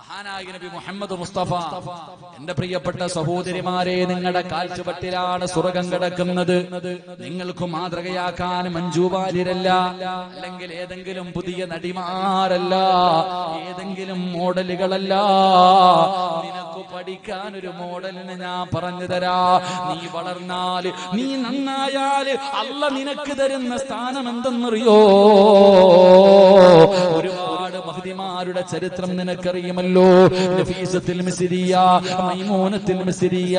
മഹാനായ നബി മുഹമ്മദ് മുസ്തഫ. എന്റെ പ്രിയപ്പെട്ട സഹോദരിമാരെ നിങ്ങളുടെ കാൽച്ചുപട്ടിലാണ് സ്വർഗം കിടക്കുന്നത്. നിങ്ങൾക്ക് മാതൃകയാക്കാൻ മഞ്ജുവാര്യരല്ല അല്ലെങ്കിൽ ഏതെങ്കിലും പുതിയ നടിമാരല്ല ഏതെങ്കിലും മോഡലുകളല്ല. നിനക്ക് പഠിക്കാൻ ഒരു മോഡലിന് ഞാൻ പറഞ്ഞു തരാ. നീ വളർന്നാൽ നീ നന്നായാൽ അല്ല നിനക്ക് തരുന്ന സ്ഥാനം എന്തെന്നറിയോ? ഒരുപാട് മഹതിമാരുടെ ചരിത്രം നിനക്കറിയുമല്ലോ. നഫീസത്തിൽ മിസ്രിയ മൈമൂനത്തിൽ മിസ്രിയ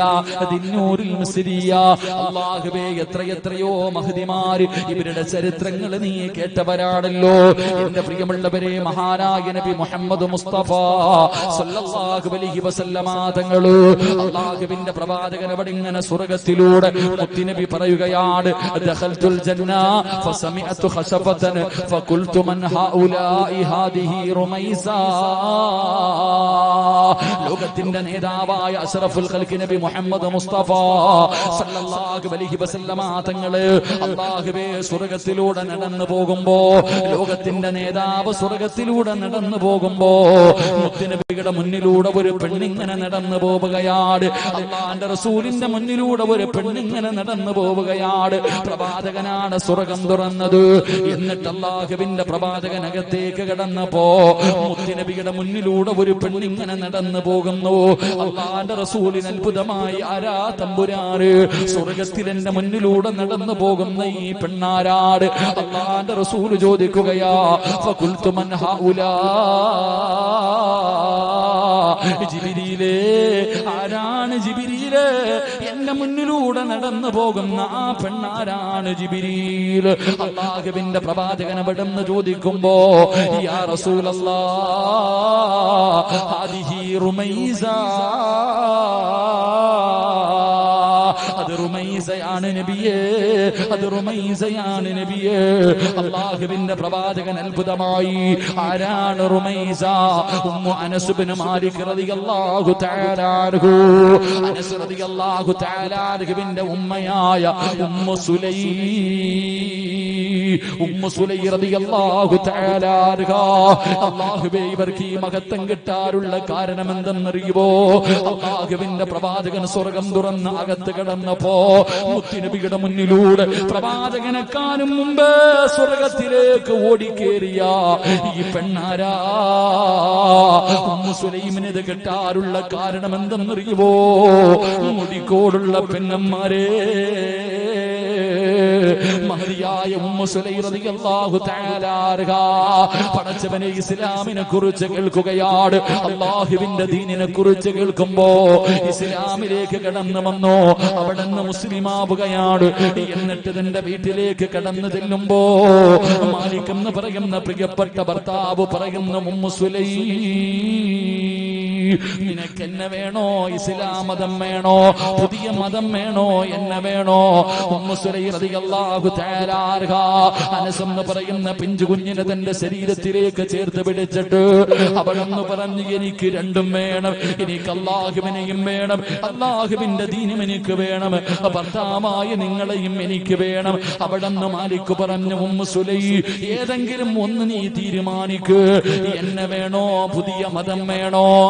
ദിന്നൂരിൽ മിസ്രിയ. അല്ലാഹുവേ എത്ര എത്രയോ മഹതിമാര് ഇവരുടെ ചരിത്രങ്ങൾ നീ കേട്ടവരാണല്ലോ. എന്റെ പ്രിയമുള്ളവരെ മഹാനായ നബി മുഹമ്മദ് മുസ്തഫ സല്ലല്ലാഹു അലൈഹി വസല്ലമ പ്രവാചകൻ അവിടെ ഇങ്ങനെ സ്വർഗത്തിലൂടെ മുത്തുനബി പറയുകയാണ് ദഖൽതുൽ ജന്ന ഫഖുൽതു മൻ ഹാദിഹി റുമൈസ. ലോകത്തിന്റെ നേതാവായ അഷ്റഫുൽ ഖൽഖി നബി മുഹമ്മദ് മുസ്തഫ സല്ലല്ലാഹു അലൈഹി വസല്ലമ തങ്ങൾ അല്ലാഹുവേ സ്വർഗത്തിലൂടെ നടന്നു പോകുമ്പോ ലോകത്തിന്റെ നേതാവ് സ്വർഗത്തിലൂടെ നടന്നു പോകുമ്പോ മുത്തുനബിയുടെ മുന്നിലൂടെ ഒരു പെണ്ണിങ്ങനെ നടന്നു പോവുകയാണ് അള്ളാന്റെ റസൂലിന്റെ മുന്നിലൂടെ ഒരു പെണ്ണിങ്ങനെ നടന്നു പോവുകയാണ് പ്രവാചകനാണ് സ്വർഗം തുറന്നത്. എന്നിട്ട് അള്ളാഹുവിന്റെ പ്രവാചകനകത്തേക്ക് കടന്നപ്പോ മുത്തുനബിയുടെ മുന്നിലൂടെ ഒരു പെണ്ണിങ്ങനെ നടന്നു പോകുന്നു. അള്ളാന്റെ റസൂലിന് അത്ഭുതമായി ആരാ തമ്പുരാറ് സ്വർഗത്തിൽ എന്റെ മുന്നിലൂടെ നടന്നു പോകുന്ന ഈ പെണ്ണാരാട് അള്ളാന്റെ റസൂൽ ചോദിക്കുകയാ ജിബിരിയിലേ ആരാണ് ജിബിരിയിൽ എന്റെ മുന്നിലൂടെ നടന്നു പോകുന്ന ആ പെണ്ണാരാണ് ജിബിരിയിൽ അള്ളാഹുവിന്റെ പ്രവാചകൻ അവിടെ നിന്ന് ചോദിക്കുമ്പോ യാ റുമൈസ. റുമൈസയാണ് നബിയേ അത് റുമൈസയാണ് നബിയേ. അള്ളാഹുവിന്റെ പ്രവാചകൻ അത്ഭുതമായി. ആരാണ് Rumaisa? Ummu Anas bin Malik റളിയല്ലാഹു തആല അൻഹു. അനസ് റളിയല്ലാഹു തആല അൻഹുവിന്റെ ഉമ്മയായ ഉമ്മു സുലൈ അല്ലാഹുവേ ഇവർക്ക് ഈ മഹത്വം കിട്ടാറുള്ള കാരണം എന്തെന്നറിയുമോ അള്ളാഹുവിന്റെ പ്രവാചകൻ സ്വർഗം തുറന്ന് അകത്ത് കടന്നപ്പോ മുത്തുനബിയുടെ മുന്നിലൂടെ പ്രവാചകനെക്കാനും മുമ്പ് സ്വർഗത്തിലേക്ക് ഓടിക്കേറിയ ഈ പെണ്ണാരാ? ഉമ്മു സുലൈമിന് ഇത് കിട്ടാറുള്ള കാരണം എന്തെന്നറിയുവോ മുടിക്കോടുള്ള പെണ്ണന്മാരെ മഹതിയായ പടച്ചവനെ ഇസ്ലാമിനെ കുറിച്ച് കേൾക്കുകയാണ്. അള്ളാഹുവിന്റെ ദീനിനെ കുറിച്ച് കേൾക്കുമ്പോ ഇസ്ലാമിലേക്ക് കടന്നു വന്നോ? അവിടെ നിന്ന് മുസ്ലിമാവുകയാണ്. എന്നിട്ട് തന്റെ വീട്ടിലേക്ക് കടന്നു ചെല്ലുമ്പോ മാലിക് എന്ന് പറയുന്ന പ്രിയപ്പെട്ട ഭർത്താവ് പറയുന്ന മുമ്മുസുലൈ സുലൈ. നിനക്ക് വേണോ? ഇസ്ലാം മതം വേണോ? പുതിയ മതം വേണോ? എന്നെ വേണോ? എന്ന് പറയുന്ന പിഞ്ചു കുഞ്ഞിനെ തന്റെ ശരീരത്തിലേക്ക് ചേർത്ത് പിടിച്ചിട്ട് അവളെന്ന് പറഞ്ഞു എനിക്ക് രണ്ടും വേണം. എനിക്ക് അള്ളാഹുവിനെയും വേണം. അള്ളാഹുവിന്റെ ദീനും എനിക്ക് വേണം. ഭർത്താവായ നിങ്ങളെയും എനിക്ക് വേണം. അവിടെന്ന് മാലിക്ക് പറഞ്ഞു ഉമ്മു സുലൈ ഏതെങ്കിലും ഒന്ന് നീ തീരുമാനിക്ക്. എന്നെ വേണോ? പുതിയ മതം വേണോ?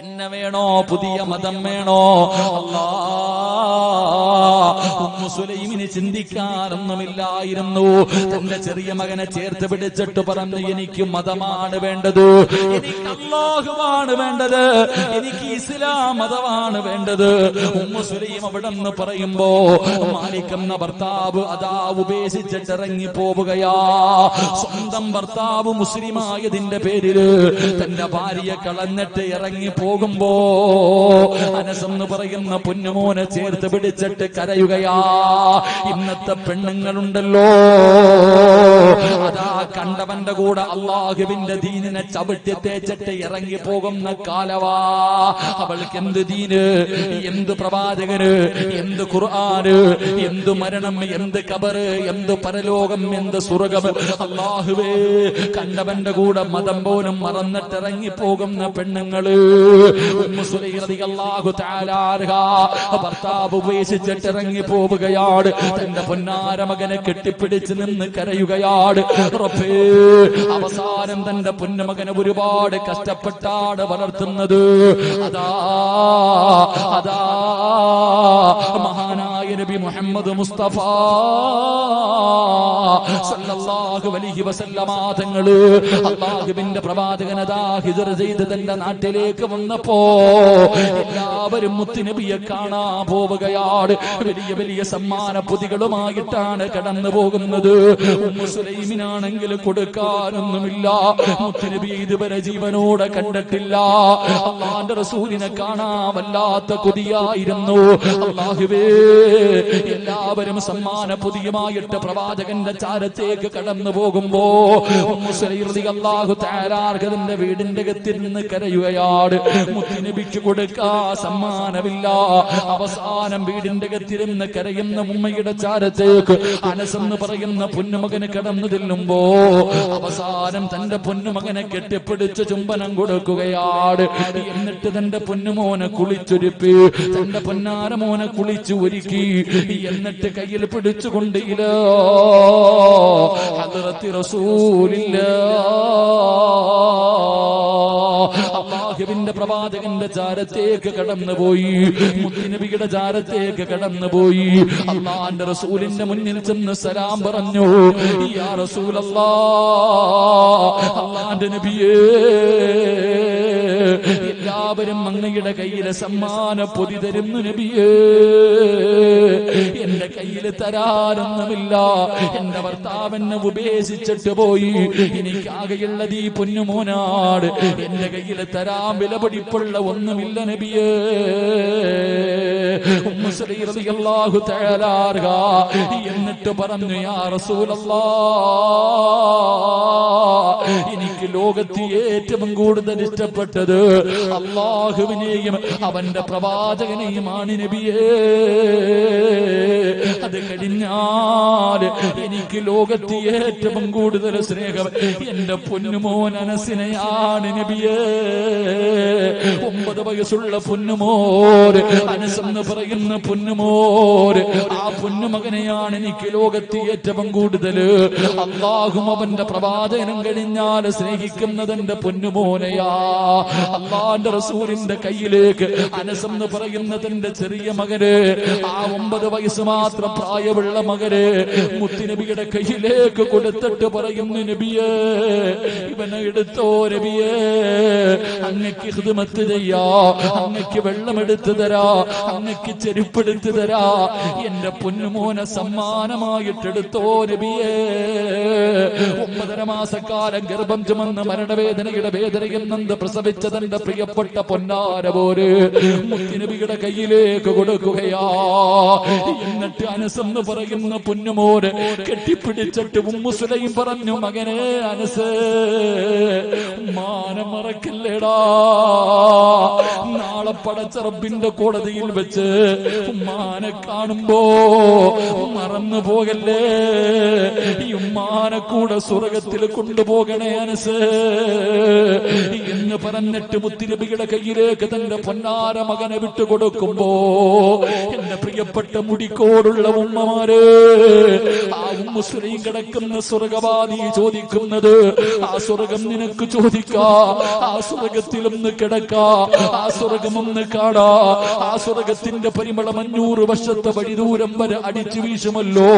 എന്നെ വേണോ? പുതിയ മതം വേണോ? അല്ലാ ഉമ്മു സുലൈമിന് ചിന്തിക്കാറൊന്നുമില്ലായിരുന്നു തന്റെ ചെറിയ മകനെ ചേർത്ത് പിടിച്ചിട്ട് പറഞ്ഞു എനിക്ക് മതമാണ് വേണ്ടത്. എനിക്ക് വേണ്ടത്. എനിക്ക് ഇസ്ലാം മതമാണ് വേണ്ടത്. ഉമ്മുസുലൈം അവിടെ നിന്ന് പറയുമ്പോ മാലിക് എന്ന ഭർത്താവ് അതാ ഉപേക്ഷിച്ചിട്ട് ഇറങ്ങി പോവുകയാ സ്വന്തം ഭർത്താവ് മുസ്ലിമായതിന്റെ പേരിൽ തന്റെ ഭാര്യയെ കളഞ്ഞിട്ട് ഇറങ്ങി പോകുമ്പോ അനസെന്ന് പറയുന്ന പൊന്നുമോനെ ചേർത്ത് പിടിച്ചിട്ട് കരയുകയാ. ഇന്നത്തെ പെണ്ണുങ്ങളുണ്ടല്ലോ. അതാ കണ്ടവന്റെ കൂടെ അള്ളാഹുവിന്റെ ദീനിനെ ചവിട്ടി തേച്ചിട്ട് ഇറങ്ങി പോകുന്ന കാലവാ. അവൾക്ക് എന്ത് ദീന്? എന്ത് പ്രവാചകന്? എന്ത് ഖുർആാന്? എന്ത് മരണം? എന്ത് കബറ് എന്ത് പരലോകം? എന്ത് സ്വർഗം? അള്ളാഹുവേ കണ്ടവന്റെ കൂടെ മതം പോലും മറന്നിട്ടിറങ്ങി പോകുന്ന പെണ്ണുങ്ങൾ. ഭർത്താവ് ഉപേക്ഷിച്ചിട്ട് ഇറങ്ങി പോവുകയാണ്. തന്റെ പൊന്നാര മകനെ കെട്ടിപ്പിടിച്ച് നിന്ന് കരയുകയാണ്. അവസാനം തന്റെ പൊന്നമകനെ ഒരുപാട് കഷ്ടപ്പെട്ടാണ് വളർത്തുന്നത്. അതാ അതാ മഹാനായ നബി മുഹമ്മദ് മുസ്തഫ സല്ലല്ലാഹു അലൈഹി വസല്ലമ തങ്ങൾ അള്ളാഹുവിന്റെ പ്രവാചകനതാ ഹിജർ ചെയ്ത് തന്റെ നാട്ടിലേക്ക് വന്നപ്പോ എല്ലാവരും മുത്തുനബിയെ കാണാൻ പോവുകയാണ്. വലിയ വലിയ സമ്മാന പൊതികളുമായിട്ടാണ് കടന്നു പോകുന്നത്. സുലൈമിനാണെങ്കിൽ കൊടുക്കാനൊന്നുമില്ല. മുത്തുനബി ഇതുവരെ ജീവനോടെ കണ്ടിട്ടില്ല. അള്ളാന്റെ റസൂലിനെ കാണാൻ വല്ലാത്ത കൊതിയായിരുന്നു. അള്ളാഹുവേ എല്ലാവരും സമ്മാന പൊതിയുമായിട്ട് പ്രവാചകന്റെ ചാരത്തേക്ക് കടന്നു പോകുമ്പോ തആല അൻഹയുടെ വീടിന്റെ അകത്തിൽ നിന്ന് കരയുകയാണ്. മുത്തുനബിക്ക് കൊടുക്കാ സമ്മാനമില്ല. അവസാനം വീടിന്റെ കത്തിരുന്ന് കരയുന്ന ഉമ്മയുടെ ചാരത്തേക്ക് അനസെന്ന് പറയുന്ന പൊന്നുമകന് കടന്നു ചെല്ലുമ്പോ അവസാനം തന്റെ പൊന്നുമകനെ കെട്ടിപ്പിടിച്ച് ചുംബനം കൊടുക്കുകയാണ്. എന്നിട്ട് തന്റെ പൊന്നുമോനെ കുളിച്ചൊരുപ്പി തന്റെ പൊന്നാരമോനെ കുളിച്ചു ഒരുക്കി എന്നിട്ട് കയ്യിൽ പിടിച്ചുകൊണ്ട് ഇലോ ഹദ്റത്തി റസൂലില്ല. അള്ളാഹുവിന്റെ പ്രവാചകന്റെ ചാരത്തേക്ക് കടന്നുപോയി. മുത്തിനബിയുടെ ചാരത്തേക്ക് കടന്നുപോയി. അള്ളാന്റെ റസൂലിന്റെ മുന്നിൽ ചെന്ന് സലാം പറഞ്ഞു അള്ളാന്റെ നബിയേ എല്ലാവരും അങ്ങയുടെ കയ്യിലെ സമ്മാന പൊതി തരുന്നു നബിയേ. എന്റെ കയ്യിൽ തരാനൊന്നുമില്ല. എന്റെ ഭർത്താവെന്നെ ഉപേക്ഷിച്ചിട്ട് പോയി. എനിക്കാകെയുള്ളത് ഈ പൊന്നുമോനാട് എന്റെ കയ്യിൽ തരാൻ വിലപിടിപ്പുള്ള ഒന്നുമില്ല നബിയേ. എന്നിട്ട് പറഞ്ഞു യാ എനിക്ക് ലോകത്ത് ഏറ്റവും കൂടുതൽ ഇഷ്ടപ്പെട്ടത് അള്ളാഹുവിനെയും അവന്റെ പ്രവാചകനെയുമാണ് നബിയേ. അത് കഴിഞ്ഞാൽ എനിക്ക് ലോകത്ത് ഏറ്റവും കൂടുതൽ സ്നേഹം എന്റെ പൊന്നുമോൻ അനസിനെയാണ് നബിയേ. ഒമ്പത് വയസ്സുള്ള പൊന്നുമോര് അനസെന്ന് പറയുന്ന പൊന്നുമോര് ആ പൊന്നുമകനെയാണ് എനിക്ക് ലോകത്ത് ഏറ്റവും കൂടുതൽ. അള്ളാഹും അവന്റെ പ്രവാചകനും കഴിഞ്ഞാൽ സ്നേഹിക്കുന്നത് എന്റെ പൊന്നുമോനെയാ. അള്ളാന്റെ റസൂലിന്റെ കയ്യിലേക്ക് അനസെന്ന് പറയുന്ന തന്റെ ചെറിയ മകന് ആ ഒമ്പത് വയസ്സ് മാത്രം പ്രായമുള്ള മകന് മുത്തുനബിയുടെ കയ്യിലേക്ക് കൊടുത്തിട്ട് പറയുന്നു നബിയേ ഇവനെ എടുത്തോ നബിയേ അങ്ങക്ക് ഹിദ്മത്ത് ചെയ്യാ അങ്ങക്ക് വെള്ളം എടുത്തു തരാ അങ്ങക്ക് ചെരുപ്പെടുത്തു തരാ എന്റെ പൊന്നുമോനെ സമ്മാനമായിട്ട് എടുത്തോ നബിയേ. ഒമ്പതര മാസക്കാലം ഗർഭം ചുമന്ന് മരണവേദനയുടെ വേദനയിൽ നിന്ന് പ്രസവിച്ച തന്റെ പൊന്നാര പോര്. മുത്തിനബിയുടെ കയ്യിലേക്ക് കൊടുക്കുകയാ. എന്നിട്ട് അനസെന്ന് പറയുന്ന പൊന്നുമോര് കെട്ടിപ്പിടിച്ചിട്ട് ഉമ്മുസുലയും പറഞ്ഞു മകനെ അനസ് മാനം മറക്കല്ലേടാ. നാളെ പടച്ച റബ്ബിന്റെ കോടതിയിൽ വെച്ച് ഉമ്മാനെ കാണുമ്പോ മറന്നു പോകല്ലേ? ഈ ഉമ്മാനെ കൂടെ സ്വർഗത്തിൽ കൊണ്ടുപോകണേ അനസ്. എന്ന് പറഞ്ഞിട്ട് മുത്തിനബിയുടെ കയ്യിലേക്ക് തന്റെ പൊന്നാര മകനെ വിട്ടുകൊടുക്കുമ്പോ എന്റെ പ്രിയപ്പെട്ട മുടിക്കോടുള്ള ഉമ്മമാര് ആ മുസ്ലിം കിടക്കുന്ന സ്വർഗവാദി ചോദിക്കുന്നത് ആ സ്വർഗം നിനക്ക് ചോദിക്കാ ആ സ്വർഗത്തിലൊന്ന് കിടക്കാ ആ സ്വർഗമൊന്ന് കാണാ ആ സ്വർഗത്തിന്റെ പരിമളം അഞ്ഞൂറ് വർഷത്തെ വഴി ദൂരം വരെ അടിച്ചു വീശുമല്ലോ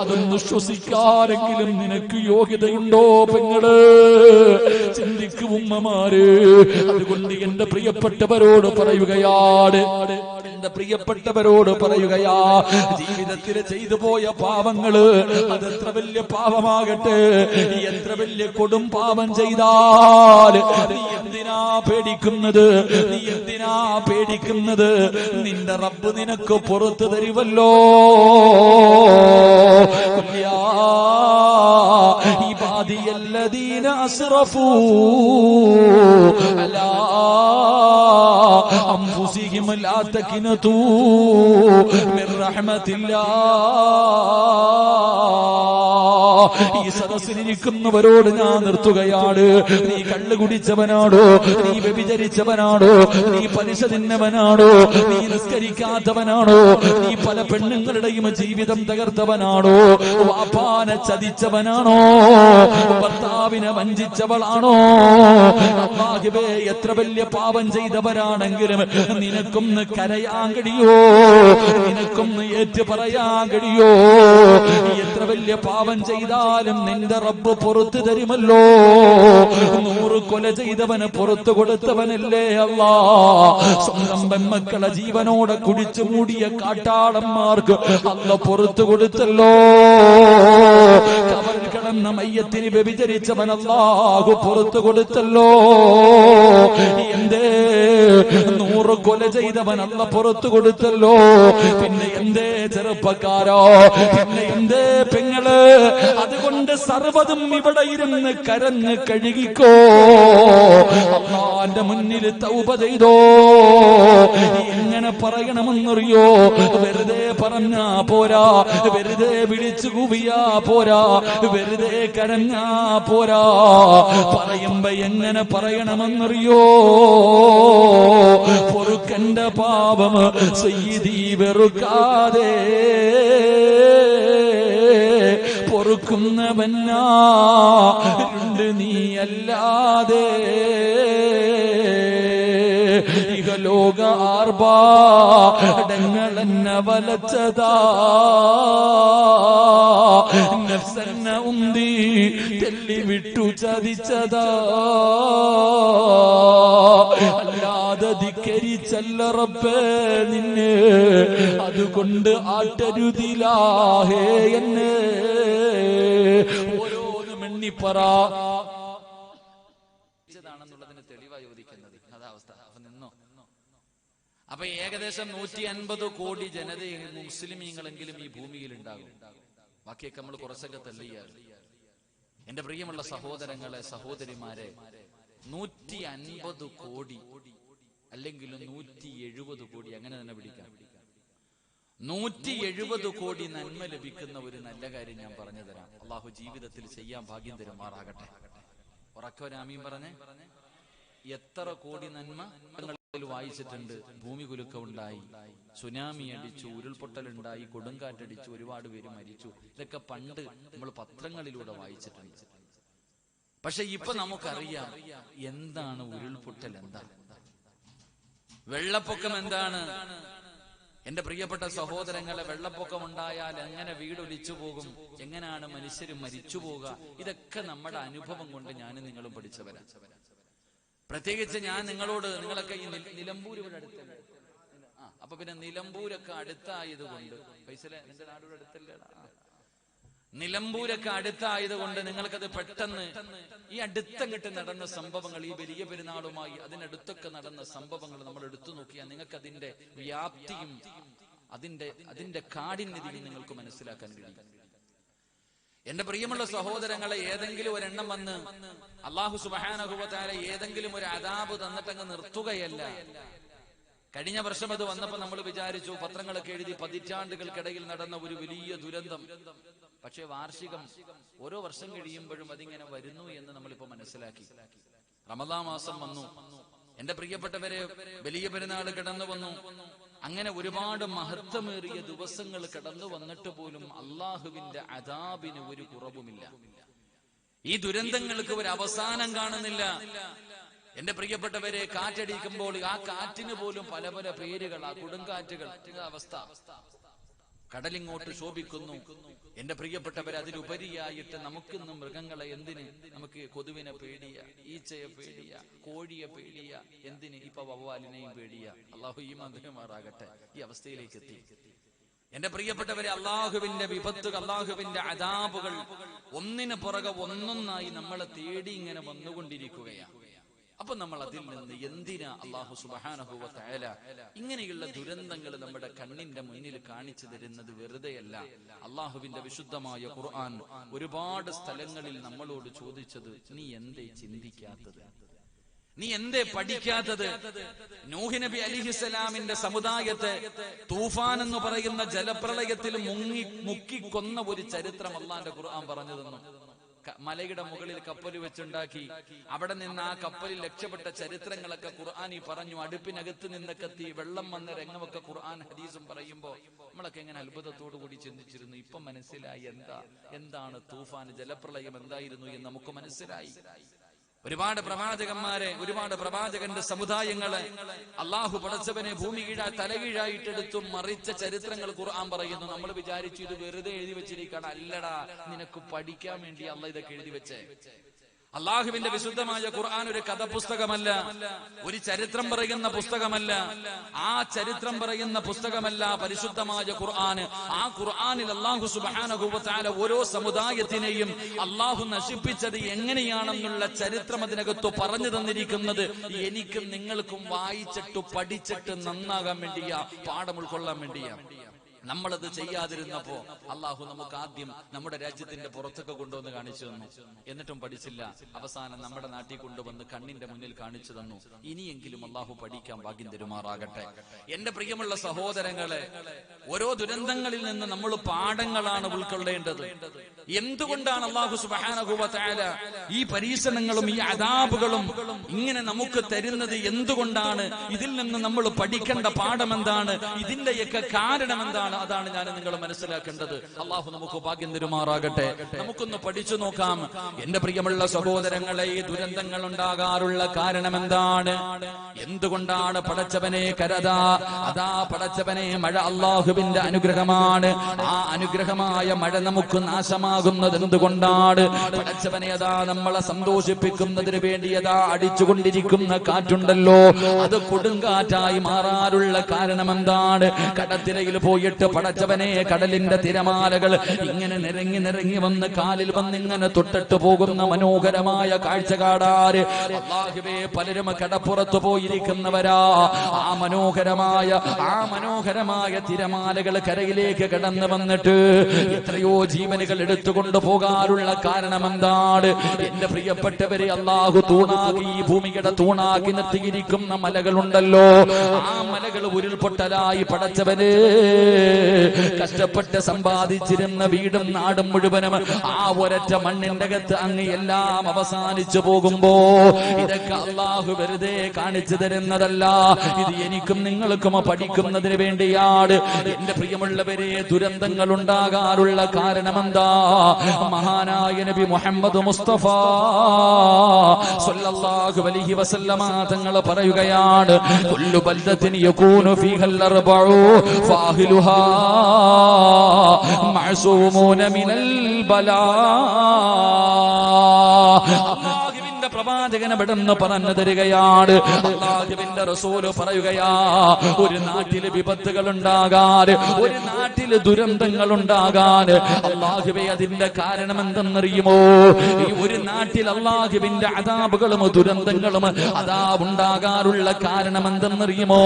അതൊന്ന് ശ്വസിക്കാരെങ്കിലും നിനക്ക് യോഗ്യതയുണ്ടോ പെങ്ങൾ? ചിന്തിക്കും ഉമ്മമാര് അതുകൊണ്ട് എന്റെ പ്രിയപ്പെട്ടവരോട് പറയുകയാണ്. എന്റെ പ്രിയപ്പെട്ടവരോട് പറയുകയാ ജീവിതത്തിൽ ചെയ്തു പോയ പാവങ്ങൾ അതെത്ര വലിയ പാവമാകട്ടെ എത്ര വലിയ കൊടും പാവം ചെയ്താൽ നീ എന്തിനാ പേടിക്കുന്നത്? നീ എന്തിനാ പേടിക്കുന്നത്? നിന്റെ റബ്ബ് നിനക്ക് പുറത്തു തരുമല്ലോ ഇബാദിയല്ലദീന അസ്റഫൂ. അല്ലാ أنفسهم لا تكنتوا من رحمة الله ഈ സദസ്സിലിരിക്കുന്നവരോട് ഞാൻ നിർത്തുകയാണ്. നീ കള്ളു കുടിച്ചവനാണോ? നീ വ്യഭിചരിച്ചവനാണോ? നീ പലിശ തിന്നവനാണോ? നീ നിസ്കരിക്കാത്തവനാണോ? നീ പല പെണ്ണുങ്ങളുടെയും ജീവിതം തകർത്തവനാണോ? വാപ്പാനെ ചതിച്ചവനാണോ? ഭർത്താവിനെ വഞ്ചിച്ചവളാണോ? അള്ളാഹുവേ എത്ര വലിയ പാപം ചെയ്തവരാണെങ്കിലും നിനക്കൊന്ന് കരയാൻ കഴിയോ? നിനക്കൊന്ന് ഏറ്റു പറയാൻ കഴിയോ എത്ര വലിയ പാപം ചെയ്താലും നിന്റെ റബ്ബ് പുറത്തു തരുമല്ലോ. നൂറ് കൊല ചെയ്തവന് പുറത്തു കൊടുത്തവനല്ലേ അല്ല. സ്വന്തം പെൺമക്കളെ ജീവനോടെ കുടിച്ചു മൂടിയ കാട്ടാളന്മാർക്ക് അല്ല പുറത്തു കൊടുത്തല്ലോ. കിടന്ന മയ്യത്തിന് വ്യഭിചരിച്ചവനല്ലാകു പുറത്തു കൊടുത്തല്ലോ. എന്തേ? നൂറ് കൊല ചെയ്തവൻ അല്ല പുറത്തു കൊടുത്തല്ലോ. പിന്നെ എന്തേ ചെറുപ്പക്കാരോ? പിന്നെ എന്തേ പെങ്ങൾ? അതുകൊണ്ട് സർവതും ഇവിടെ ഇരുന്ന് കരഞ്ഞ് കഴുകിക്കോ. അള്ളാന്റെ മുന്നിൽ തൗപ ചെയ്തോ. എങ്ങനെ പറയണമെന്നറിയോ? വെറുതെ പറഞ്ഞാ പോരാ. വെറുതെ വിളിച്ചു കൂവിയാ പോരാ. വെറുതെ കരഞ്ഞാ പോരാ. പറയുമ്പോ എങ്ങനെ പറയണമെന്നറിയോ? പൊറുക്കന്റെ പാപം സീതി വെറുക്കാതെ. പൊറുക്കുന്നവനാണ്ട് നീയല്ലാതെ ലോക ഇഹലോക ആർഭാടങ്ങളെന്നെ വലച്ചതാ. നഫ്സെന്ന ഉന്തി തെല്ലി വിട്ടു ചതിച്ചതാ. അല്ലാതെ ധിക്കരിച്ചല്ല റബ്ബേ നിന്നെ. അതുകൊണ്ട് ആട്ടരുതിലാഹേ എന്നെ. ഓരോന്നും എണ്ണിപ്പറ ാണെന്നുള്ളതിന് അതാ അവസ്ഥ. നിന്നോ? അപ്പൊ ഏകദേശം നൂറ്റി അൻപത് കോടി ജനത മുസ്ലിമീങ്ങളെങ്കിലും ഈ ഭൂമിയിൽ ഉണ്ടാകും ബാക്കിയൊക്കെ നമ്മൾ കുറച്ചൊക്കെ തള്ളിയാണ് എന്റെ പ്രിയമുള്ള സഹോദരങ്ങളെ സഹോദരിമാരെ നൂറ്റി അൻപത് കോടി അല്ലെങ്കിൽ നൂറ്റി എഴുപത് കോടി അങ്ങനെ തന്നെ പിടിക്കാം. നൂറ്റി എഴുപത് കോടി നന്മ ലഭിക്കുന്ന ഒരു നല്ല കാര്യം ഞാൻ പറഞ്ഞു തരാം. അള്ളാഹു ജീവിതത്തിൽ ചെയ്യാൻ ഭാഗ്യം തരുമാറാകട്ടെ. ഉറക്കവരാമീൻ പറഞ്ഞേ. എത്ര കോടി നന്മ വായിച്ചിട്ടുണ്ട്. ഭൂമി കുലുക്കമുണ്ടായി സുനാമി അടിച്ചു ഉരുൾപൊട്ടലുണ്ടായി കൊടുങ്കാറ്റടിച്ചു ഒരുപാട് പേര് മരിച്ചു. ഇതൊക്കെ പണ്ട് നമ്മൾ പത്രങ്ങളിലൂടെ വായിച്ചിട്ടുണ്ട്. പക്ഷെ ഇപ്പൊ നമുക്കറിയാം എന്താണ് ഉരുൾപൊട്ടൽ എന്താണ് വെള്ളപ്പൊക്കം എന്താണ്? എന്റെ പ്രിയപ്പെട്ട സഹോദരങ്ങളെ വെള്ളപ്പൊക്കം ഉണ്ടായാൽ എങ്ങനെ വീടൊലിച്ചു പോകും? എങ്ങനെയാണ് മനുഷ്യർ മരിച്ചു പോവുക? ഇതൊക്കെ നമ്മുടെ അനുഭവം കൊണ്ട് ഞാനും നിങ്ങളും പഠിച്ചവരാ. പ്രത്യേകിച്ച് ഞാൻ നിങ്ങളോട് നിങ്ങളൊക്കെ ഈ നിലമ്പൂര് ഇവിടെ ആ അപ്പൊ പിന്നെ നിലമ്പൂരൊക്കെ അടുത്തായത് കൊണ്ട് പൈസ നിന്റെ നാടോട് അടുത്തല്ലേടാ. നിലമ്പൂരൊക്കെ അടുത്തായതുകൊണ്ട് നിങ്ങൾക്കത് പെട്ടെന്ന് ഈ അടുത്തങ്ങിട്ട് നടന്ന സംഭവങ്ങൾ ഈ വലിയ പെരുന്നാളുമായി അതിനടുത്തൊക്കെ നടന്ന സംഭവങ്ങൾ നമ്മൾ എടുത്തു നോക്കിയാൽ നിങ്ങൾക്ക് അതിന്റെ വ്യാപ്തിയും അതിന്റെ അതിന്റെ കാഠിന്യതയും നിങ്ങൾക്ക് മനസ്സിലാക്കാൻ കഴിയും. എന്റെ പ്രിയമുള്ള സഹോദരങ്ങളെ ഏതെങ്കിലും ഒരെണ്ണം വന്ന് അള്ളാഹു സുബാനഹുബത്താല ഏതെങ്കിലും ഒരു അതാബ് തന്നിട്ടങ്ങ് നിർത്തുകയല്ല. കഴിഞ്ഞ വർഷം അത് വന്നപ്പോ നമ്മൾ വിചാരിച്ചു പത്രങ്ങളൊക്കെ എഴുതി പതിറ്റാണ്ടുകൾക്കിടയിൽ നടന്ന ഒരു വലിയ ദുരന്തം. പക്ഷേ വാർഷികം ഓരോ വർഷം കഴിയുമ്പോഴും അതിങ്ങനെ വരുന്നു എന്ന് നമ്മളിപ്പോ മനസ്സിലാക്കി. റമദാ മാസം വന്നു. എന്റെ പ്രിയപ്പെട്ടവരെ വലിയ പെരുന്നാൾ കടന്നു വന്നു. അങ്ങനെ ഒരുപാട് മഹത്വമേറിയ ദിവസങ്ങൾ കടന്നു വന്നിട്ട് പോലും അള്ളാഹുവിന്റെ അതാബിന് ഒരു കുറവുമില്ല. ഈ ദുരന്തങ്ങൾക്ക് ഒരു അവസാനം കാണുന്നില്ല. എന്റെ പ്രിയപ്പെട്ടവരെ കാറ്റടിക്കുമ്പോൾ ആ കാറ്റിന് പോലും പല പല പേരുകൾ ആ കൊടുങ്കാറ്റുകൾ അവസ്ഥ. കടലിങ്ങോട്ട് ശോഭിക്കുന്നു. എന്റെ പ്രിയപ്പെട്ടവരെ അതിലുപരിയായിട്ട് നമുക്കിന്ന് മൃഗങ്ങളെ എന്തിന്? നമുക്ക് കൊതുവിനെ പേടിയ ഈച്ചയെ പേടിയ കോഴിയെ പേടിയ എന്തിന്? ഇപ്പൊ വവ്വാലിനെയും പേടിയ. അള്ളാഹു ഈ മന്ത്രിമാറാകട്ടെ ഈ അവസ്ഥയിലേക്ക് എത്തി. എന്റെ പ്രിയപ്പെട്ടവരെ അള്ളാഹുവിന്റെ വിപത്തുകൾ അള്ളാഹുവിന്റെ അതാപുകൾ ഒന്നിനു പുറകെ ഒന്നൊന്നായി നമ്മളെ തേടി ഇങ്ങനെ വന്നുകൊണ്ടിരിക്കുകയാണ്. അപ്പൊ നമ്മൾ അതിൽ നിന്ന് എന്തിനാ അള്ളാഹു സുബാനഹുവ തയല ഇങ്ങനെയുള്ള ദുരന്തങ്ങൾ നമ്മുടെ കണ്ണിന്റെ മുന്നിൽ കാണിച്ചു തരുന്നത് വെറുതെയല്ല. അള്ളാഹുവിന്റെ വിശുദ്ധമായ ഖുർആൻ ഒരുപാട് സ്ഥലങ്ങളിൽ നമ്മളോട് ചോദിച്ചത് നീ എന്തേ ചിന്തിക്കാത്തത്? നീ എന്തേ പഠിക്കാത്തത്? നൂഹ് നബി അലിഹിസലാമിന്റെ സമുദായത്തെ തൂഫാൻ എന്ന് പറയുന്ന ജലപ്രളയത്തിൽ മുങ്ങി മുക്കിക്കൊന്ന ഒരു ചരിത്രം അള്ളാന്റെ ഖുർആൻ പറഞ്ഞു തന്നു മലയുടെ മുകളിൽ കപ്പൽ വെച്ചുണ്ടാക്കി. അവിടെ നിന്ന് ആ കപ്പലിൽ രക്ഷപ്പെട്ട ചരിത്രങ്ങളൊക്കെ ഖുർആൻ ഈ പറഞ്ഞു. അടുപ്പിനകത്ത് നിന്നൊക്കെ തീ വെള്ളം വന്ന രംഗമൊക്കെ ഖുർആൻ ഹദീസും പറയുമ്പോ നമ്മളൊക്കെ എങ്ങനെ അത്ഭുതത്തോടു കൂടി ചിന്തിച്ചിരുന്നു. ഇപ്പൊ മനസ്സിലായി എന്താ? എന്താണ് തൂഫാൻ ജലപ്രളയം എന്തായിരുന്നു എന്ന് നമുക്ക് മനസ്സിലായി. ഒരുപാട് പ്രവാചകന്മാരെ ഒരുപാട് പ്രവാചകന്റെ സമുദായങ്ങളെ അള്ളാഹു പടച്ചവനെ ഭൂമി കീഴാ തലകീഴായിട്ടെടുത്തും മറിച്ച ചരിത്രങ്ങൾ ഖുർആൻ പറയുന്നു. നമ്മൾ വിചാരിച്ചു ഇത് വെറുതെ എഴുതി വെച്ചിരിക്കണം അല്ലടാ നിനക്ക് പഠിക്കാൻ വേണ്ടി അല്ല ഇതൊക്കെ എഴുതി വെച്ചേ. അള്ളാഹുവിന്റെ വിശുദ്ധമായ ഖുർആൻ ഒരു കഥ പുസ്തകമല്ല ഒരു ചരിത്രം പറയുന്ന പുസ്തകമല്ല. ആ ചരിത്രം പറയുന്ന പുസ്തകമല്ല പരിശുദ്ധമായ ഖുർആൻ. ആ ഖുർആനിൽ അള്ളാഹു സുബാന ഓരോ സമുദായത്തിനെയും അള്ളാഹു നശിപ്പിച്ചത് എങ്ങനെയാണെന്നുള്ള ചരിത്രം അതിനകത്ത് പറഞ്ഞു തന്നിരിക്കുന്നത് എനിക്കും നിങ്ങൾക്കും വായിച്ചിട്ട് പഠിച്ചിട്ട് നന്നാകാൻ വേണ്ടിയാ പാഠം ഉൾക്കൊള്ളാൻ വേണ്ടിയാ. നമ്മളത് ചെയ്യാതിരുന്നപ്പോ അള്ളാഹു നമുക്ക് ആദ്യം നമ്മുടെ രാജ്യത്തിന്റെ പുറത്തൊക്കെ കൊണ്ടുവന്ന് കാണിച്ചു തന്നു. എന്നിട്ടും പഠിച്ചില്ല. അവസാനം നമ്മുടെ നാട്ടിൽ കൊണ്ടുവന്ന് കണ്ണിന്റെ മുന്നിൽ കാണിച്ചു തന്നു. ഇനിയെങ്കിലും അള്ളാഹു പഠിക്കാൻ ഭാഗ്യം തരുമാറാകട്ടെ. എന്റെ പ്രിയമുള്ള സഹോദരങ്ങളെ ഓരോ ദുരന്തങ്ങളിൽ നിന്ന് നമ്മൾ പാഠങ്ങളാണ് ഉൾക്കൊള്ളേണ്ടത്. എന്തുകൊണ്ടാണ് അള്ളാഹു സുബാനഹുബാല ഈ പരീക്ഷണങ്ങളും ഈ അതാപുകളും ഇങ്ങനെ നമുക്ക് തരുന്നത്? എന്തുകൊണ്ടാണ് ഇതിൽ നിന്ന് നമ്മൾ പഠിക്കേണ്ട പാഠം എന്താണ്? ഇതിന്റെയൊക്കെ കാരണം എന്താണ്? അതാണ് ഞാൻ നിങ്ങൾ മനസ്സിലാക്കേണ്ടത്. അള്ളാഹു നമുക്ക് ഭാഗ്യം തരുമാറാകട്ടെ. നമുക്കൊന്ന് പഠിച്ചു നോക്കാം. എന്റെ പ്രിയമുള്ള സഹോദരങ്ങളെ ഈ ദുരന്തങ്ങൾ ഉണ്ടാകാറുള്ള കാരണം എന്താണ് എന്തുകൊണ്ടാണ് പടച്ചവനെ കരതാ? അതാ പടച്ചവനെ മഴ അള്ളാഹുവിന്റെ അനുഗ്രഹമാണ്. ആ അനുഗ്രഹമായ മഴ നമുക്ക് നാശമാകുന്നത് എന്തുകൊണ്ടാണ്? പടച്ചവനെ അതാ നമ്മളെ സന്തോഷിപ്പിക്കുന്നതിന് വേണ്ടി അതാ അടിച്ചുകൊണ്ടിരിക്കുന്ന കാറ്റുണ്ടല്ലോ. അത് കൊടുങ്കാറ്റായി മാറാറുള്ള കാരണം എന്താണ് കടത്തിരയിൽ പോയിട്ട് പടച്ചവനെ കടലിന്റെ തിരമാലകൾ ഇങ്ങനെ നിരങ്ങി നിരങ്ങി വന്ന് കാലിൽ വന്ന് ഇങ്ങനെ തൊട്ടിട്ട് പോകുന്ന മനോഹരമായ കാഴ്ച കാടാറ് പലരും കടപ്പുറത്ത് പോയിരിക്കുന്നവരാ. ആ മനോഹരമായ ആ മനോഹരമായ തിരമാലകൾ കരയിലേക്ക് കടന്നു വന്നിട്ട് എത്രയോ ജീവനുകൾ എടുത്തുകൊണ്ട് പോകാനുള്ള കാരണം എന്താണ് എന്റെ പ്രിയപ്പെട്ടവരെ അള്ളാഹു തൂണാക്കി ഈ ഭൂമിയുടെ തൂണാക്കി നിർത്തിയിരിക്കുന്ന മലകളുണ്ടല്ലോ. ആ മലകൾ ഉരുൾപൊട്ടലായി പടച്ചവന്. കഷ്ടപ്പെട്ട് സമ്പാദിച്ചിരുന്ന വീടും നാടും മുഴുവനും ആ ഒരറ്റ മണ്ണിന്റെ അകത്ത് അങ്ങ് എല്ലാം അവസാനിച്ചു പോകുമ്പോ ഇതൊക്കെ അള്ളാഹു വെറുതെ കാണിച്ചു തരുന്നതല്ല. ഇത് എനിക്കും നിങ്ങൾക്കും പഠിക്കുന്നതിന് വേണ്ടിയാണ്. എന്റെ പ്രിയമുള്ളവരെ ദുരന്തങ്ങൾ ഉണ്ടാകാറുള്ള കാരണം എന്താ മഹാനായ നബി മുഹമ്മദ് മുസ്തഫ സല്ലല്ലാഹു അലൈഹി വസല്ലമ തങ്ങൾ പറയുകയാണ് കുല്ലു ബൽദത്തിൻ യകൂനു ഫീഹൽ അർബഉ ഫാഹിലുഹാ മഅസൂമൂന മിനൽ ബലാ അല്ലാഹുവിന്റെ പ്രവാചകൻ ഇവിടുന്ന് പറഞ്ഞു തരികയാണ് അള്ളാഹുവിന്റെ റസൂൽ പറയുകയാ ഒരു നാട്ടിൽ വിപത്തുകൾ ഉണ്ടാകാൻ ഒരു നാട്ടിൽ ദുരന്തങ്ങൾ ഉണ്ടാകാൻ അള്ളാഹുബെ അതിന്റെ കാരണം എന്തെന്നറിയുമോ ഈ ഒരു നാട്ടിൽ അള്ളാഹുവിന്റെ അതാപുകളും ദുരന്തങ്ങളും അതാ ഉണ്ടാകാറുള്ള കാരണം എന്തെന്നറിയുമോ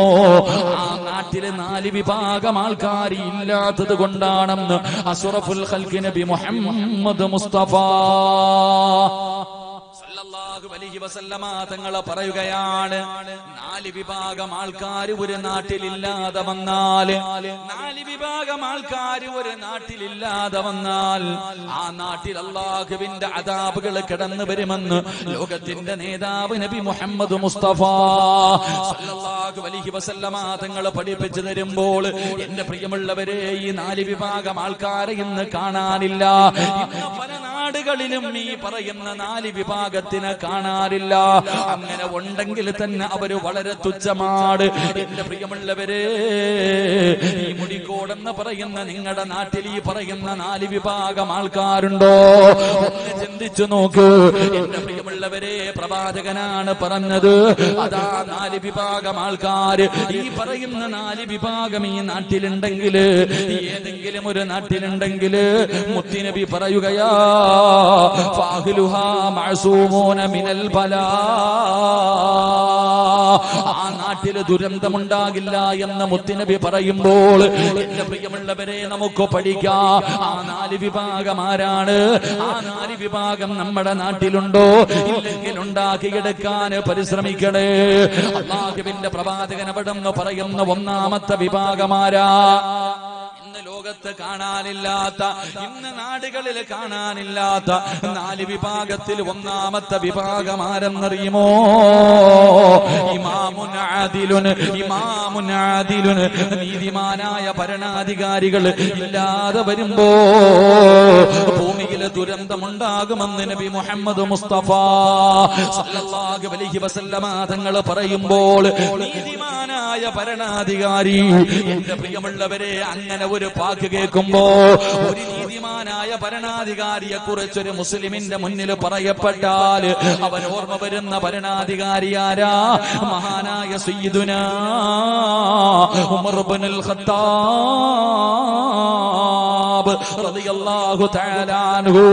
ആ നാട്ടിലെ നാല് വിഭാഗം ആൾക്കാർ ഇല്ലാത്തത് കൊണ്ടാണെന്ന് അസുറഫുൽ നബി മുഹമ്മദ് മുസ്തഫ അലൈഹി വസല്ലമ തങ്ങളെ പറയുകയാണ് നാല് വിഭാഗം ആൾക്കാർ ഒരു നാട്ടിലില്ലാതെ വന്നാൽ നാല് വിഭാഗം ആൾക്കാർ ഒരു നാട്ടിലില്ലാതെ വന്നാൽ ആ നാട്ടിൽ അള്ളാഹുവിന്റെ അതാബുകൾ കിടന്നു വരുമെന്ന് ലോകത്തിന്റെ നേതാവ് നബി മുഹമ്മദ് മുസ്തഫ അലൈഹി വസല്ലമ തങ്ങളെ പഠിപ്പിച്ചു തരുമ്പോൾ എന്റെ പ്രിയമുള്ളവരെ ഈ നാല് വിഭാഗം ആൾക്കാരെ ഇന്ന് കാണാനില്ല. പല നാടുകളിലും ഈ പറയുന്ന നാല് വിഭാഗത്തിന് കാണാറില്ല. അങ്ങനെ ഉണ്ടെങ്കിൽ തന്നെ അവർ വളരെ തുച്ഛമാണ്. എന്റെ പ്രിയമുള്ളവരെ ഈ മുടിക്കോടെന്ന് പറയുന്ന നിങ്ങളുടെ നാട്ടിൽ ഈ പറയുന്ന നാല് വിഭാഗം ആൾക്കാരുണ്ടോ? ഒന്ന് ചിന്തിച്ചു നോക്ക്. എന്റെ പ്രിയമുള്ളവരെ പ്രവാചകനാണ് പറഞ്ഞത് അതാ നാല് വിഭാഗം ആൾക്കാർ. ഈ പറയുന്ന നാല് വിഭാഗം ഈ നാട്ടിലുണ്ടെങ്കിൽ ഏതെങ്കിലും ഒരു നാട്ടിലുണ്ടെങ്കിൽ മുത്തിനബി പറയുകയാ ഫാഹിലുഹാ മഅസൂമൂന മിനൽ ബലാ. ആ നാട്ടിൽ ദുരന്തമുണ്ടാകില്ല എന്ന് മുത്തുനബി പറയുമ്പോൾ എന്റെ പ്രിയമുള്ളവരെ നമുക്ക് പഠിക്കാം. ആ നാല് വിഭാഗം ആരാണ്? ആ നാല് വിഭാഗം നമ്മുടെ നാട്ടിലുണ്ടോ? ഇല്ലെങ്കിൽ ഉണ്ടാക്കിയെടുക്കാൻ പരിശ്രമിക്കണേ. അള്ളാഹുവിന്റെ പ്രവാചകൻ അവിടെ പറയുന്ന ഒന്നാമത്തെ വിഭാഗമാരാ ലോകത്ത് കാണാനില്ലാത്ത ഇന്ന് നാടുകളിൽ കാണാനില്ലാത്ത നാല് വിഭാഗത്തിൽ ഒന്നാമത്തെ വിഭാഗം ആരെന്നറിയുമോ? ഇമാമുൻ ആദിലുൻ നീതിമാനായ ഭരണാധികാരികൾ ഇല്ലാതെ വരുമ്പോ ഭൂമിയിലെ ദുരന്തമുണ്ടാകുമെന്ന് നബി മുഹമ്മദ് മുസ്തഫ സല്ലല്ലാഹു അലൈഹി വസല്ലമ തങ്ങൾ പറയുമ്പോൾ നീതിമാനായ ഭരണാധികാരി. എന്റെ പ്രിയമുള്ളവരെ അങ്ങനെ ഒരു പാക്ക് കേൾക്കുമ്പോ ഒരു നീതിമാനായ ഭരണാധികാരിയെ കുറിച്ചൊരു മുസ്ലിമിന്റെ മുന്നിൽ പറയപ്പെട്ടാൽ അവൻ ഓർമ്മ വരുന്ന ഭരണാധികാരി ആരാ? മഹാനായ സയ്യിദുന ഖത്താബ് റളിയല്ലാഹു തആല അൻഹു.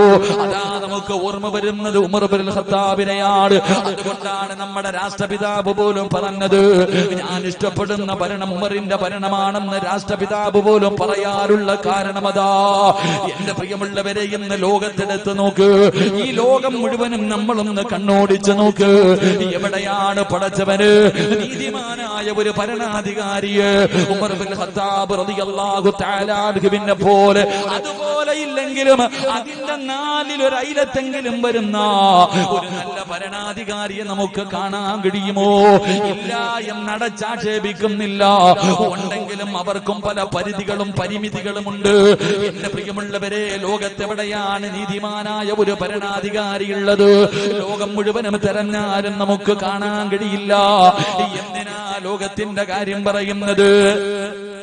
അതാ നമുക്ക് ഓർമ്മ വരുന്നത് ഉമർ ഖത്താബിനെയാണ് അതുകൊണ്ടാണ് നമ്മുടെ രാഷ്ട്രപിതാവ് പോലും പറഞ്ഞത് ഞാൻ ഇഷ്ടപ്പെടുന്ന ഭരണം ഉമറിന്റെ ഭരണമാണെന്ന് രാഷ്ട്രപിതാവ് പോലും പറയാറുള്ള കാരണം അതാ. എന്റെ പ്രിയമുള്ളവരെ ഇന്ന് ലോകത്തെടുത്ത് നോക്ക്. ഈ ലോകം മുഴുവനും നമ്മളൊന്ന് കണ്ണോടിച്ച് നോക്ക്. എവിടെയാണ് പടച്ചവന്? നീതിമാനായ ഒരു ഭരണാധികാരിയെ ഉമർ ബിൻ ഖത്താബ് റളിയല്ലാഹു പോലെ അതുപോലെ ഇല്ലെങ്കിലും അതിന്റെ അയിലത്തെങ്കിലും വരുന്ന. ഒരു നല്ല ഭരണാധികാരിയെ നമുക്ക് കാണാൻ കഴിയുമോ? ഇല്ല എന്നടച്ചാക്ഷേപിക്കുന്നില്ല ഉണ്ടെങ്കിലും അവർക്കും പല പരിധികളും പരിമിതികളുമുണ്ട്. എന്റെ പ്രിയമുള്ളവരെ ലോകത്തെവിടെയാണ് നീതിമാനായ ഒരു ഭരണാധികാരി ഉള്ളത്? ലോകം മുഴുവനും തെരഞ്ഞാലും നമുക്ക് കാണാൻ കഴിയില്ല. എന്തിനാ ലോകത്തിന്റെ കാര്യം പറയുന്നത്?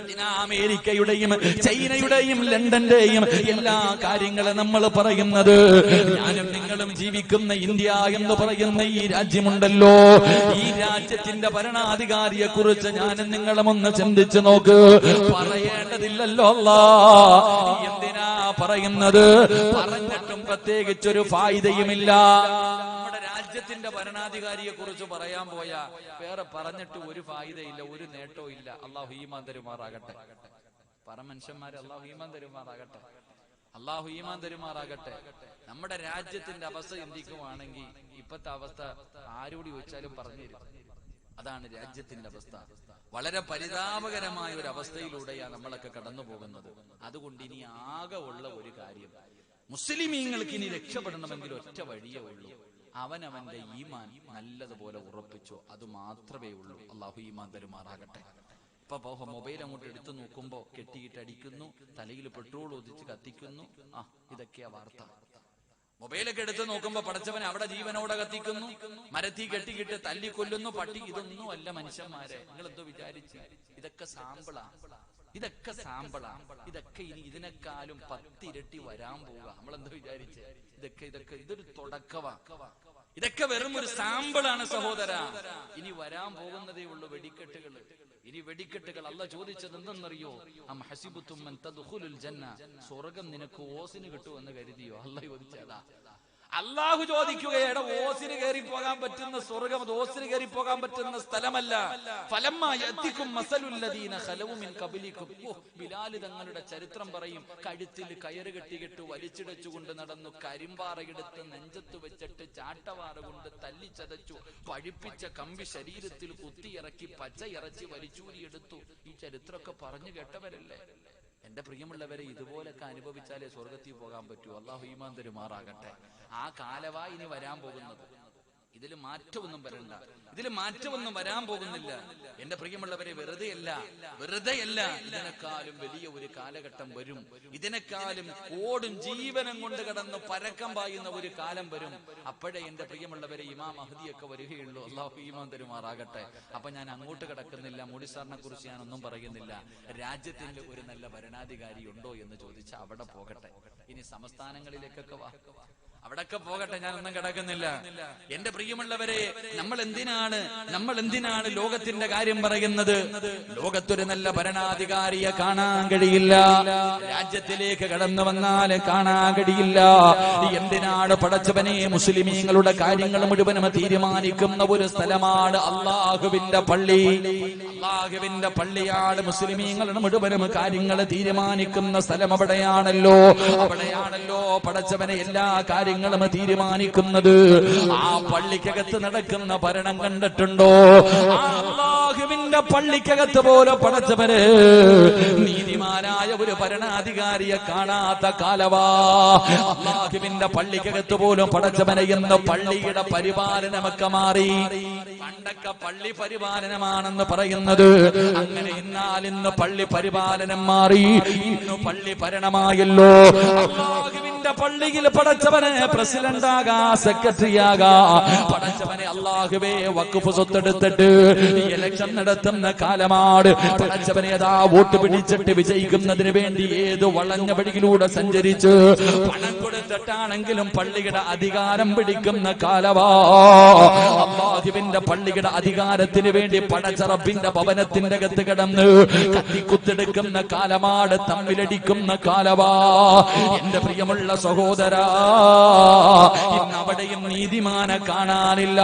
എന്തിനാ അമേരിക്കയുടെയും ചൈനയുടെയും ലണ്ടന്റെയും എല്ലാ കാര്യങ്ങളും നമ്മൾ പറയുന്നത്. ഞാനും നിങ്ങളും ജീവിക്കുന്ന ഇന്ത്യ എന്ന് പറയുന്ന ഈ രാജ്യമുണ്ടല്ലോ. ഈ രാജ്യത്തിന്റെ ഭരണാധികാരിയെ കുറിച്ച് ഞാനും നിങ്ങളും ഒന്ന് ചിന്തിച്ചു നോക്ക്. പറയേണ്ടതില്ലല്ലോ എന്തിനാ പറയുന്നത്? പറഞ്ഞിട്ടും പ്രത്യേകിച്ചൊരു ഫായിദയുമില്ല. നമ്മുടെ രാജ്യത്തിന്റെ ഭരണാധികാരിയെ കുറിച്ച് പറയാൻ പോയാ വേറെ പറഞ്ഞിട്ട് ഒരു ഫായിദയില്ല ഒരു നേട്ടവും ഇല്ല. അള്ളാഹു ഈമാൻ തരുമാറാകട്ടെ. പറ മനുഷ്യന്മാരെ അള്ളാഹു ഈമാൻ തരുമാറാകട്ടെ. അള്ളാഹു ഈമാൻ തരുമാറാകട്ടെ. നമ്മുടെ രാജ്യത്തിന്റെ അവസ്ഥ ചിന്തിക്കുവാണെങ്കിൽ ഇപ്പത്തെ അവസ്ഥ ആരോട് ചോദിച്ചാലും പറഞ്ഞു തരും. അതാണ് രാജ്യത്തിന്റെ അവസ്ഥ. വളരെ പരിതാപകരമായ ഒരു അവസ്ഥയിലൂടെയാണ് നമ്മളൊക്കെ കടന്നു പോകുന്നത്. അതുകൊണ്ട് ഇനി ആകെ ഉള്ള ഒരു കാര്യം മുസ്ലിമീങ്ങൾക്ക് ഇനി രക്ഷപ്പെടണമെങ്കിൽ ഒറ്റ വഴിയേ ഉള്ളൂ. അവനവന്റെ ഈമാൻ നല്ലതുപോലെ ഉറപ്പിച്ചു. അത് മാത്രമേ ഉള്ളൂ. അള്ളാഹു ഈമാൻ തരുമാറാകട്ടെ. ഇപ്പൊ മൊബൈൽ അങ്ങോട്ട് എടുത്തു നോക്കുമ്പോ കെട്ടിയിട്ട് അടിക്കുന്നു തലയിൽ പെട്രോൾ ഒതിച്ച് കത്തിക്കുന്നു. ആ ഇതൊക്കെയാ വാർത്ത. മൊബൈലൊക്കെ എടുത്ത് നോക്കുമ്പോ പടച്ചവൻ അവിടെ ജീവനോടെ കത്തിക്കുന്നു. മരത്തി കെട്ടിക്കിട്ട് തല്ലിക്കൊല്ലുന്നു. പട്ടി ഇതൊന്നും അല്ല മനുഷ്യന്മാരെ. നിങ്ങൾ എന്തോ വിചാരിച്ച്? ഇതൊക്കെ സാമ്പിളാ. ഇതൊക്കെ സാമ്പിളാ. ഇതൊക്കെ ഇനി ഇതിനെക്കാളും പത്തിരട്ടി വരാൻ പോവുക. നമ്മൾ എന്തോ വിചാരിച്ച്? ഇതൊക്കെ ഇതൊക്കെ ഇതൊരു തുടക്കവാ. ഇതൊക്കെ വെറും ഒരു സാമ്പിളാണ് സഹോദര. ഇനി വരാൻ പോകുന്നതേ ഉള്ളൂ വെടിക്കെട്ടുകൾ. ഇനി വെടിക്കെട്ടുകൾ. അല്ല ചോദിച്ചത് എന്തെന്നറിയോ? അം സ്വർഗം നിനക്ക് ഓസിന് കിട്ടുമെന്ന് കരുതിയോ? അല്ല ചോദിച്ചതാ. അള്ളാഹു ചോദിക്കുകയാണ് ഓസിന് കയറി പോകാൻ പറ്റുന്ന സ്വർഗം ഓസിന് കയറി പോകാൻ പറ്റുന്ന സ്ഥലമല്ല. ഫലം ബിലാൽ തങ്ങളുടെ ചരിത്രം പറയും കഴുത്തിൽ കയറ് കെട്ടിയിട്ട് വലിച്ചിടച്ചുകൊണ്ട് നടന്നു കരിമ്പാറയെടുത്ത് നെഞ്ചത്ത് വെച്ചിട്ട് ചാട്ടവാറ കൊണ്ട് തല്ലിച്ചതച്ചു. പഴിപ്പിച്ച കമ്പി ശരീരത്തിൽ കുത്തിയിറക്കി പച്ച ഇറച്ചി വലിച്ചൂരിയെടുത്തു. ഈ ചരിത്രമൊക്കെ പറഞ്ഞു കേട്ടവരല്ലേ? എന്റെ പ്രിയമുള്ളവരെ ഇതുപോലൊക്കെ അനുഭവിച്ചാലേ സ്വർഗത്തിൽ പോകാൻ പറ്റൂ. അള്ളാഹു ഈമാൻ തരുമാറാകട്ടെ. ആ കാലവാ ഇനി വരാൻ പോകുന്നത്. ഇതിൽ മാറ്റമൊന്നും വരണ്ട. ഇതിൽ മാറ്റമൊന്നും വരാൻ പോകുന്നില്ല. എന്റെ പ്രിയമുള്ളവരെ വെറുതെയല്ല വെറുതെയല്ല ഇതിനേക്കാളും വലിയ ഒരു കാലഘട്ടം വരും. ഇതിനേക്കാളും ഓടും ജീവനം കൊണ്ട് കടന്ന് പരക്കം പായുന്ന ഒരു കാലം വരും. അപ്പോഴേ എന്റെ പ്രിയമുള്ളവരെ ഇമാം മഹദിയൊക്കെ വരികയുള്ളൂ. അള്ളാഹു ഈമാൻ തരുമാറാകട്ടെ. അപ്പൊ ഞാൻ അങ്ങോട്ട് കിടക്കുന്നില്ല. മോഡിസാറിനെ കുറിച്ച് ഞാൻ ഒന്നും പറയുന്നില്ല. രാജ്യത്തിന്റെ ഒരു നല്ല ഭരണാധികാരി ഉണ്ടോ എന്ന് ചോദിച്ചാൽ അവിടെ പോകട്ടെ. ഇനി സംസ്ഥാനങ്ങളിലേക്കൊക്കെ വാ. അവിടൊക്കെ പോകട്ടെ ഞാൻ ഒന്നും കിടക്കുന്നില്ല. എന്റെ പ്രിയമുള്ളവരെ നമ്മൾ എന്തിനാണ് നമ്മൾ എന്തിനാണ് ലോകത്തിന്റെ കാര്യം പറയുന്നത്? ലോകത്തൊരു നല്ല ഭരണാധികാരിയെ കാണാൻ കഴിയില്ല. രാജ്യത്തിലേക്ക് കടന്നു വന്നാൽ കാണാൻ കഴിയില്ല. എന്തിനാണ് പടച്ചവനെ മുസ്ലിമീങ്ങളുടെ കാര്യങ്ങൾ മുഴുവനും തീരുമാനിക്കുന്ന ഒരു സ്ഥലമാണ് അള്ളാഹുവിന്റെ പള്ളി. അള്ളാഹുവിന്റെ പള്ളിയാണ് മുസ്ലിമീങ്ങളുടെ മുഴുവനും കാര്യങ്ങൾ തീരുമാനിക്കുന്ന സ്ഥലം അവിടെയാണല്ലോ. അവിടെയാണല്ലോ പടച്ചവനെ എല്ലാ കാര്യങ്ങളും തീരുമാനിക്കുന്നത്? ആ പള്ളിക്കകത്ത് നടക്കുന്ന ഭരണം കണ്ടിട്ടുണ്ടോ? ആ അള്ളാഹുവിന്റെ പള്ളിക്കകത്ത് പോലെ പടച്ചവര് നീതിമാനായ ഒരു ഭരണാധികാരിയെ കാണാത്ത കാലവാ. അള്ളാഹുവിന്റെ പള്ളിക്കകത്ത് പോലും പടച്ചവനെ എന്ന് പള്ളിയുടെ പരിപാലനമൊക്കെ മാറി. പണ്ടൊക്കെ പള്ളി പരിപാലനമാണെന്ന് പറയുന്നത് അങ്ങനെ എന്നാൽ ഇന്ന് പള്ളി പരിപാലനം മാറി. ഇന്ന് പള്ളി ഭരണമായല്ലോ. അള്ളാഹുവിന്റെ പള്ളിയിൽ പടച്ചവനെ പ്രസിഡന്റ് ആകാ സെക്രട്ടറി ആകാ. പടച്ചവനെ അള്ളാഹുവേ വക്കുഫ് സ്വത്തെടുത്തിട്ട് ഇലക്ഷൻ നടത്തുന്ന കാലമാണ്. പടച്ചവനെ അതാ വോട്ട് പിടിച്ചിട്ട് വിജയിക്കുന്നതിന് വേണ്ടി ഏത് വളഞ്ഞ വഴിയിലൂടെ സഞ്ചരിച്ച് പണം കൊടുത്തിട്ടാണെങ്കിലും പള്ളിയുടെ അധികാരം പിടിക്കുന്ന കാലവാ അള്ളാഹുവിന്റെ പള്ളിയുടെ അധികാരത്തിന് വേണ്ടി പടച്ചറപ്പിന്റെ ഭവനത്തിന്റെ അകത്ത് കിടന്ന് കത്തിക്കുത്തെടുക്കുന്ന കാലമാണ് തമ്മിലടിക്കുന്ന കാലവാ എന്റെ പ്രിയമുള്ള സഹോദര ഇന്ന് അവിടെയും നീതിമാനെ കാണാനില്ല.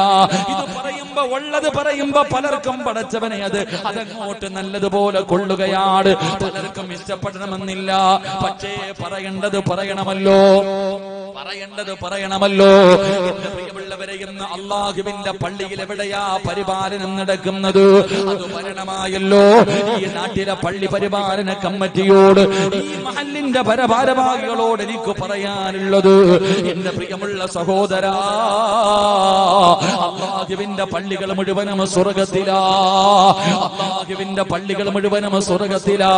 ഇത് പറയുമ്പോ ഉള്ളത് പറയുമ്പോ പലർക്കും പടച്ചവനെ അത്. അതങ്ങോട്ട് നല്ലതുപോലെ കൊള്ളുകയാണ്. പലർക്കും ഇഷ്ടപ്പെടണമെന്നില്ല. പക്ഷേ പറയേണ്ടത് പറയണമല്ലോ. പറയേണ്ടത് പറയണമല്ലോ. പ്രിയമുള്ളവരെ ഇന്ന് അള്ളാഹുവിന്റെ പള്ളിയിൽ എവിടെയാ പരിപാലനം നടക്കുന്നത്? അത് മരണമായല്ലോ ഈ നാട്ടിലെ പള്ളി പരിപാലന കമ്മിറ്റിയോട് ഈ മഹലിന്റെ പരഭാരവാഹികളോട് എനിക്ക് പറയാനുള്ളത്. എന്റെ പ്രിയമുള്ള സഹോദര അള്ളാഹുവിന്റെ പള്ളികൾ മുഴുവനും സ്വർഗത്തിലാ അള്ളാഹുവിന്റെ പള്ളികൾ മുഴുവനും സ്വർഗത്തിലാ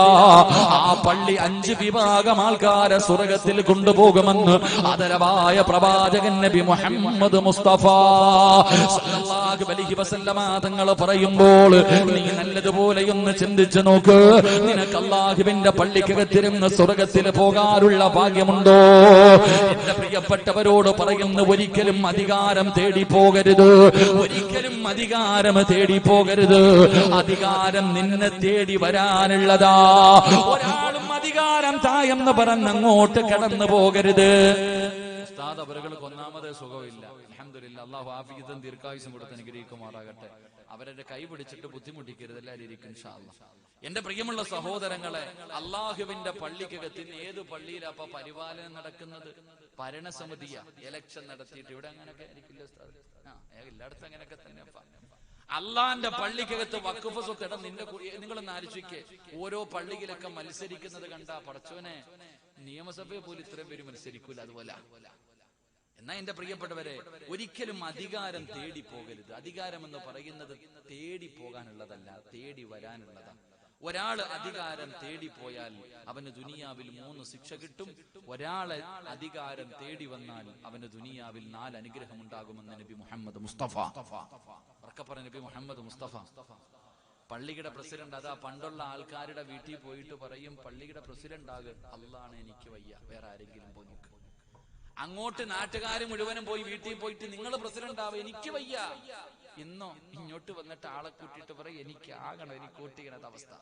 ആ പള്ളി അഞ്ച് വിഭാഗം ആൾക്കാരെ സ്വർഗത്തിൽ കൊണ്ടുപോകുമെന്ന് ആദരവായ പ്രവാചകൻ നബി മുഹമ്മദ് മുസ്തഫ വസല്ലമ തങ്ങൾ പറയുമ്പോൾ നീ നല്ലതുപോലെ ഒന്ന് ചിന്തിച്ചു നോക്ക്. നിനക്ക് അള്ളാഹുവിന്റെ പള്ളിക്കകത്തിരുന്ന് സ്വർഗത്തിൽ പോകാനുള്ള ഭാഗ്യമുണ്ടോ? എന്റെ പ്രിയപ്പെട്ടവരോട് പറയുന്നു ഒരിക്കലും അധികാരം തേടി പോകരുത് ഒരിക്കലും അധികാരം തേടി പോകരുത് അധികാരം നിന്നെ തേടി വരാനുള്ളതാ. ഒരാളും അധികാരം തായെന്ന് പറഞ്ഞ് അങ്ങോട്ട് കടന്നു പോകരുത് ഉസ്താദ് അവർക്ക് ഒന്നാമത് സുഖമില്ല. അള്ളാഹു ആഫിയതും ദീർഘായുസം കൊടുത്ത് അനുഗ്രഹിക്കുമാറാകട്ടെ. അവരുടെ കൈ പിടിച്ചിട്ട് ബുദ്ധിമുട്ടിക്കരുത് എല്ലാവരും ഇരിക്കും. എന്റെ പ്രിയമുള്ള സഹോദരങ്ങളെ അള്ളാഹുവിന്റെ പള്ളിക്കകത്തിന് ഏത് പള്ളിയിലാ അപ്പൊ പരിപാലനം നടക്കുന്നത്? ഭരണസമിതിയ. ഇലക്ഷൻ നടത്തിയിട്ട് ഇവിടെ അങ്ങനെയൊക്കെ ആയിരിക്കില്ല എല്ലായിടത്തും അങ്ങനെയൊക്കെ തന്നെ അള്ളാന്റെ പള്ളിക്കകത്ത് വക്കുഫ് സ്വത്ത് ഇടം നിന്റെ നിങ്ങളൊന്ന് ആലോചിക്കേ. ഓരോ പള്ളിയിലൊക്കെ മത്സരിക്കുന്നത് കണ്ട പടച്ചോനെ നിയമസഭയെ പോലും ഇത്രയും പേര് മത്സരിക്കൂല അതുപോലെ. എന്നാ എന്റെ പ്രിയപ്പെട്ടവരെ ഒരിക്കലും അധികാരം തേടി പോകരുത് അധികാരം എന്ന് പറയുന്നത് തേടി പോകാനുള്ളതല്ല തേടി വരാനുള്ളതാണ്. ഒരാൾ അധികാരം തേടി പോയാൽ അവന് ദുനിയാവിൽ മൂന്ന് ശിക്ഷ കിട്ടും. ഒരാളെ അധികാരം തേടി വന്നാൽ അവന് ദുനിയാവിൽ നാല് അനുഗ്രഹം ഉണ്ടാകുമെന്ന് നബി മുഹമ്മദ് മുസ്തഫ. ഉറക്കപ്പറ നബി മുഹമ്മദ് മുസ്തഫ. പള്ളിയുടെ പ്രസിഡന്റ് അതാ പണ്ടുള്ള ആൾക്കാരുടെ വീട്ടിൽ പോയിട്ട് പറയും പള്ളിയുടെ പ്രസിഡന്റ് ആകും അല്ലാണ് എനിക്ക് വയ്യ. വേറെ ആരെങ്കിലും പോയി നോക്ക്. അങ്ങോട്ട് നാട്ടുകാർ മുഴുവനും പോയി വീട്ടിൽ പോയിട്ട് നിങ്ങൾ പ്രസിഡന്റ് ആവുക എനിക്ക് വയ്യ. ഇന്നോ ഇങ്ങോട്ട് വന്നിട്ട് ആളെ കൂട്ടിയിട്ട് പറയും എനിക്ക് ആകണം എനിക്ക് കൂട്ടിക്കണത് അവസ്ഥ.